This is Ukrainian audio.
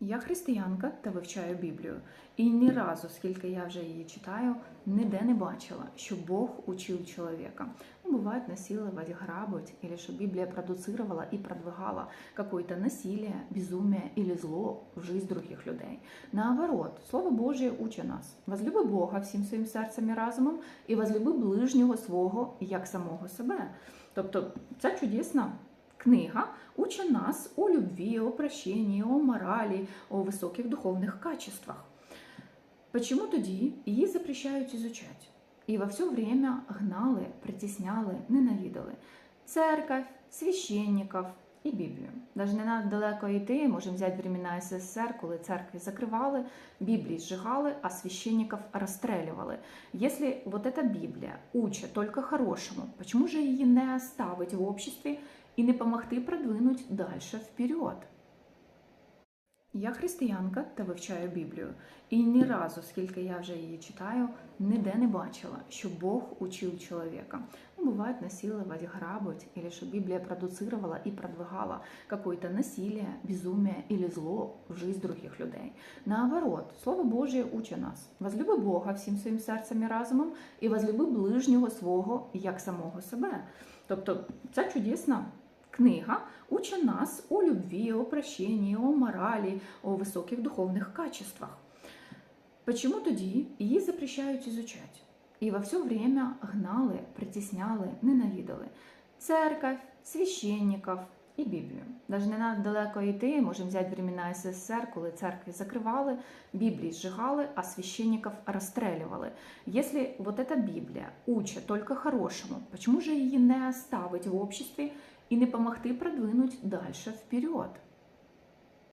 Я християнка та вивчаю Біблію, і ні разу, скільки я вже її читаю, ніде не бачила, що Бог учив чоловіка. Ну, бывает, насиловать, грабить, или что Библия продуцировала и продвигала какое-то насилие, безумие или зло в жизнь других людей. Наоборот, Слово Божие учить нас. Возлюби Бога всім своїм серцем і разумом, і возлюби ближнього свого як самого себе. Тобто, ця чудесна книга учить нас о любві, о прощенні, о моралі, о високих духовних качествах. Почему тоді її запрещають изучать? І во все время гнали, притісняли, ненавидали церковь, священників і Біблію. Даже не надо далеко йти, можемо взяти времена СССР, коли церкви закривали, Біблії сжигали, а священников расстреливали. Если вот эта Библия учит только хорошему, почему же її не оставить в обществе і не помогти продвинуть дальше вперед? Я християнка та вивчаю Біблію, і ні разу, скільки я вже її читаю, ніде не бачила, що Бог учив чоловіка. Ну, бывает, насиловать, грабить, или что Библия продуцировала и продвигала какое-то насилие, безумие или зло в жизнь других людей. Наоборот, Слово Божие учить нас. Возлюби Бога всім своїм серцем і разумом, і возлюби ближнього свого як самого себе. Тобто, ця чудесна книга учить нас о любві, о прощенні, о моралі, о високих духовних качествах. Почему тоді її запрещають изучать? І во все время гнали, притісняли, ненавидали церковь, священників і Біблію. Даже не надо далеко йти, можемо взяти времена СССР, коли церкви закривали, Біблії сжигали, а священников расстреливали. Если вот эта Библия учит только хорошему, почему же її не оставить в обществе і не помогти продвинуть дальше вперед?